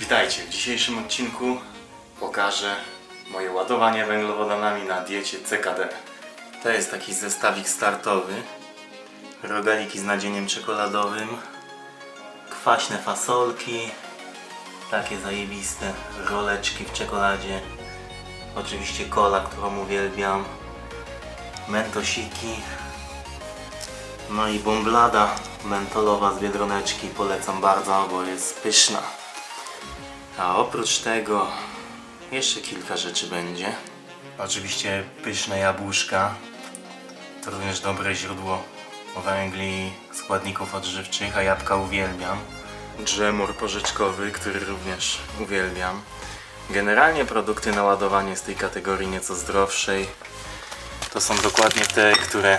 Witajcie! W dzisiejszym odcinku pokażę moje ładowanie węglowodanami na diecie CKD. To jest taki zestawik startowy. Rogaliki z nadzieniem czekoladowym. Kwaśne fasolki. Takie zajebiste roleczki w czekoladzie. Oczywiście kola, którą uwielbiam. Mentosiki. No i bomblada mentolowa z Biedroneczki polecam bardzo, bo jest pyszna. A oprócz tego jeszcze kilka rzeczy będzie. Oczywiście pyszne jabłuszka. To również dobre źródło węgli, składników odżywczych, a jabłka uwielbiam. Dżemur porzeczkowy, który również uwielbiam. Generalnie produkty na ładowanie z tej kategorii nieco zdrowszej to są dokładnie te, które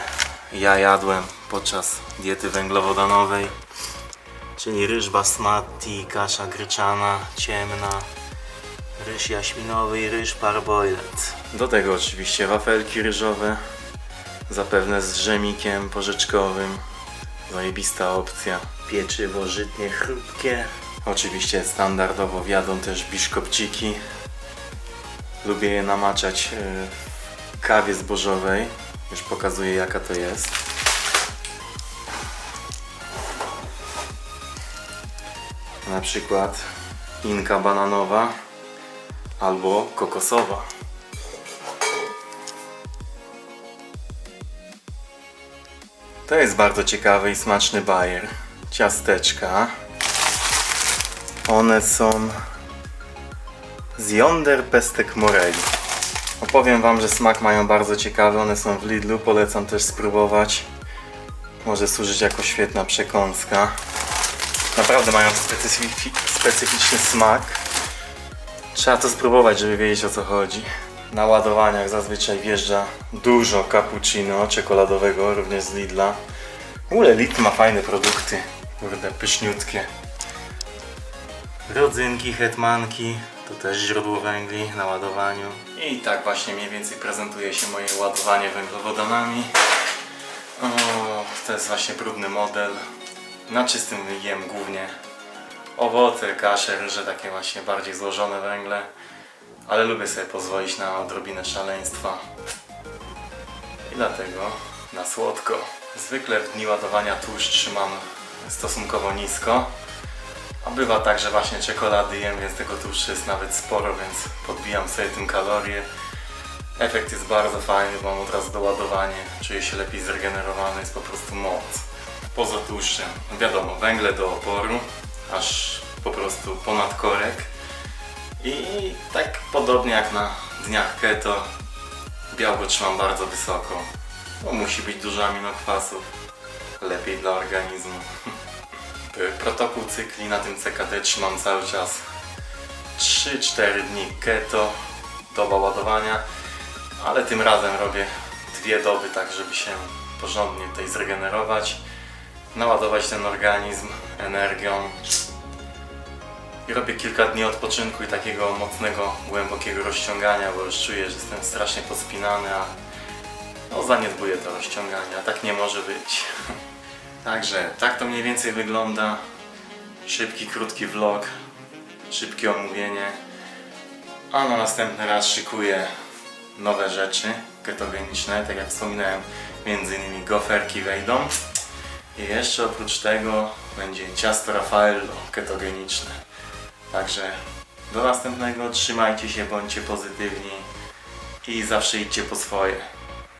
ja jadłem podczas diety węglowodanowej. Czyli ryż basmati, kasza gryczana, ciemna, ryż jaśminowy i ryż parboiled. Do tego oczywiście wafelki ryżowe, zapewne z dżemikiem porzeczkowym. Zajebista opcja. Pieczywo żytnie chrupkie. Oczywiście standardowo wjadą też biszkopciki. Lubię je namaczać e, w kawie zbożowej. Już pokazuję jaka to jest. Na przykład inka bananowa albo kokosowa. To jest bardzo ciekawy i smaczny bajer. Ciasteczka. One są z Yonder Pestek Morelli. Opowiem Wam, że smak mają bardzo ciekawy. One są w Lidlu. Polecam też spróbować. Może służyć jako świetna przekąska. Naprawdę mają specyfi- specyficzny smak. Trzeba to spróbować, żeby wiedzieć o co chodzi. Na ładowaniach zazwyczaj wjeżdża dużo cappuccino czekoladowego, również z Lidla. W ogóle Lidl ma fajne produkty. Kurde, pyszniutkie. Rodzynki, hetmanki, to też źródło węgli na ładowaniu. I tak właśnie mniej więcej prezentuje się moje ładowanie węglowodanami. O, to jest właśnie próbny model. Na czystym jem głównie owoce, kasze, ryże, takie właśnie bardziej złożone węgle. Ale lubię sobie pozwolić na odrobinę szaleństwa. I dlatego na słodko. Zwykle w dni ładowania tłuszcz trzymam stosunkowo nisko. A bywa tak, że właśnie czekolady jem, więc tego tłuszczu jest nawet sporo, więc podbijam sobie tym kalorie. Efekt jest bardzo fajny, bo mam od razu doładowanie, czuję się lepiej zregenerowany, jest po prostu moc. Poza tłuszczem, no wiadomo, węgle do oporu, aż po prostu ponad korek. I tak podobnie jak na dniach keto, białko trzymam bardzo wysoko, bo musi być dużo aminokwasów, lepiej dla organizmu. Protokół cykli na tym CKD trzymam cały czas. 3-4 dni keto, doba ładowania, ale tym razem robię dwie doby, tak żeby się porządnie tutaj zregenerować, naładować ten organizm energią i robię kilka dni odpoczynku i takiego mocnego, głębokiego rozciągania, bo już czuję, że jestem strasznie pospinany, a no, zaniedbuję to rozciąganie, a tak nie może być. Także tak to mniej więcej wygląda. Szybki, krótki vlog, szybkie omówienie. A na następny raz szykuję nowe rzeczy ketogeniczne, tak jak wspominałem, między innymi goferki wejdą. I jeszcze oprócz tego będzie ciasto Raffaello ketogeniczne. Także do następnego, trzymajcie się, bądźcie pozytywni i zawsze idźcie po swoje.